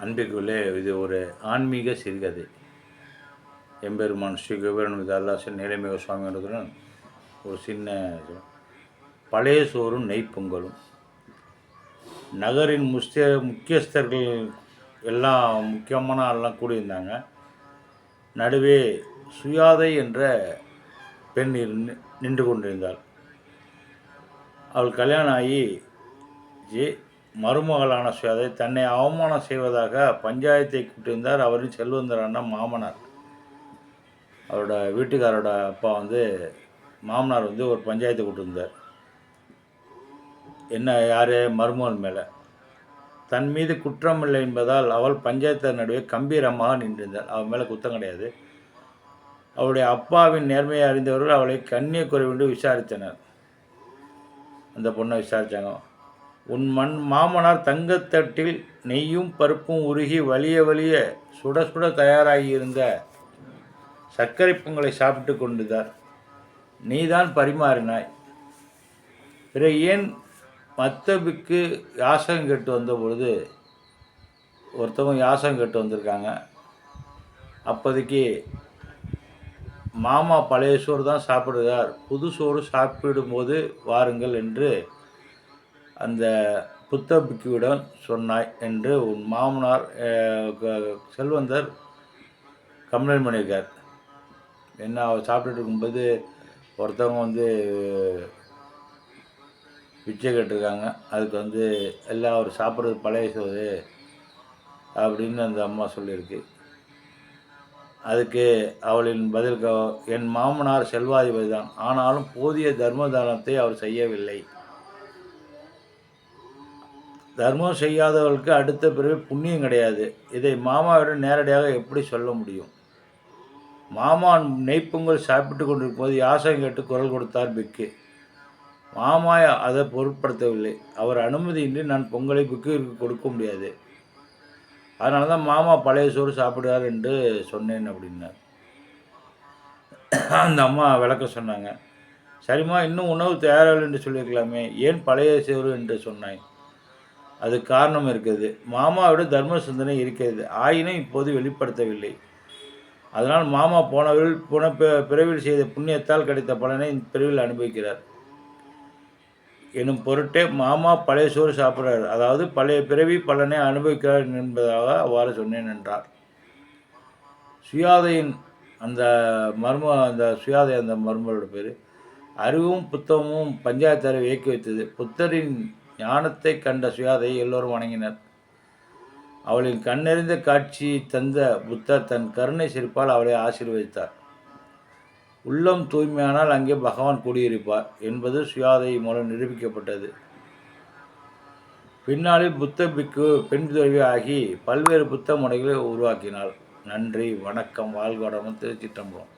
அன்பிற்குள்ளே இது ஒரு ஆன்மீக சிறுகதை. எம்பெருமான் ஸ்ரீ குபேரன் அல்லாசன் நிலைமிக சுவாமிகளுடன் ஒரு சின்ன பழைய சோறும் நெய் பொங்கலும். நகரின் முஸ்திய முக்கியஸ்தர்கள் எல்லாம் முக்கியமான ஆள்லாம் கூடியிருந்தாங்க. நடுவே சுயாதை என்ற பெண் நின்று கொண்டிருந்தாள். அவள் கல்யாணம் ஆகி ஜி மருமகளான சுயாதை தன்னை அவமானம் செய்வதாக பஞ்சாயத்தை கூட்டியிருந்தார் அவரின் செல்வந்தரான மாமனார். அவரோட வீட்டுக்காரோட அப்பா வந்து மாமனார் வந்து ஒரு பஞ்சாயத்தை கூட்டியிருந்தார். என்ன யார்? மருமகள் மேலே. தன் மீது குற்றம் இல்லை என்பதால் அவள் பஞ்சாயத்து நடுவே கம்பீரமாக நின்றிருந்தாள் அவள் மேலே குத்தம் கிடையாது. அவளுடைய அப்பாவின் நேர்மையை அறிந்தவர்கள் அவளை கண்ணிய குறைவின்றி விசாரித்தனர். அந்த பொண்ணை விசாரித்தாங்க உன் மண் மாமனார் தங்கத்தட்டில் நெய்யும் பருப்பும் உருகி வலிய வலிய சுட சுட தயாராகி இருந்த சர்க்கரை பொங்கலை சாப்பிட்டு கொண்டுதார். நீதான் பரிமாறினாய். பிற ஏன் மத்தபிக்கு யாசகம் கேட்டு வந்த பொழுது ஒருத்தவங்க யாசகம் கேட்டு வந்திருக்காங்க. அப்போதைக்கு மாமா பழைய சோறு தான் சாப்பிடுகிறார். புது சோறு சாப்பிடும்போது வாருங்கள் என்று அந்த புத்த பிக்குவிடம் சொன்னாய் என்று உன் மாமனார் செல்வந்தர் கம்ப்ளைண்ட் பண்ணியிருக்கார். என்ன அவர் சாப்பிட்டுட்டு இருக்கும்போது ஒருத்தவங்க வந்து பிச்சை கேட்டிருக்காங்க. அதுக்கு வந்து எல்லாம் அவர் சாப்பிட்றது பழைய சோறு அப்படின்னு அந்த அம்மா சொல்லியிருக்கு. அதுக்கு அவளின் பதில் என் மாமனார் செல்வாதிபதி தான் ஆனாலும் போதிய தர்ம தானத்தை அவர் செய்யவில்லை. தர்மம் செய்யாதவர்களுக்கு அடுத்த பிறகு புண்ணியம் கிடையாது. இதை மாமாவிடம் நேரடியாக எப்படி சொல்ல முடியும்? மாமா நெய்ப்பொங்கல் சாப்பிட்டு கொண்டிருக்கும்போது யாசகம் கேட்டு குரல் கொடுத்தார் பிக்கு. மாமா அதை பொருட்படுத்தவில்லை. அவர் அனுமதியின்றி நான் பொங்கலை பிக்குவிற்கு கொடுக்க முடியாது. அதனால தான் மாமா பழைய சோறு சாப்பிடுவார் என்று சொன்னேன் அப்படின்னார். அந்த அம்மா விளக்க சொன்னாங்க. சரிம்மா இன்னும் உணவு தயாராகலை என்று சொல்லியிருக்கலாமே. ஏன் பழைய சோறு என்று சொன்னாய்? அது காரணம் இருக்கிறது. மாமாவிட தர்ம சிந்தனை இருக்கிறது. ஆயினும் இப்போது வெளிப்படுத்தவில்லை. அதனால் மாமா போனவில் போன பிறவில் செய்த புண்ணியத்தால் கிடைத்த பலனை இந்த அனுபவிக்கிறார். எனும் பொருட்டே மாமா பழைய சோறு சாப்பிட்றார். அதாவது பழைய பிறவி பலனை அனுபவிக்கிறார் என்பதாக அவ்வாறு சொன்னேன் என்றார். சுயாதையின் அந்த மர்ம அந்த சுயாதை அந்த மர்மரோட பேர். அறிவும் புத்தகமும் பஞ்சாயத்தாரை இயக்கி வைத்தது. புத்தரின் ஞானத்தை கண்ட சுயாதையை எல்லோரும் வணங்கினர். அவளின் கண்ணெறிந்த காட்சி தந்த புத்தர் தன் கருணை சிரிப்பால் அவளை ஆசீர்வதித்தார். உள்ளம் தூய்மையானால் அங்கே பகவான் குடியிருப்பார் என்பது சுயாதை மூலம் நிரூபிக்கப்பட்டது. பின்னாளில் புத்த பிக்கு பெண் துறவி ஆகி பல்வேறு புத்த முறைகளை உருவாக்கினாள். நன்றி வணக்கம் வாழ்க வளமுடன் திருச்சிட்டம்பலம்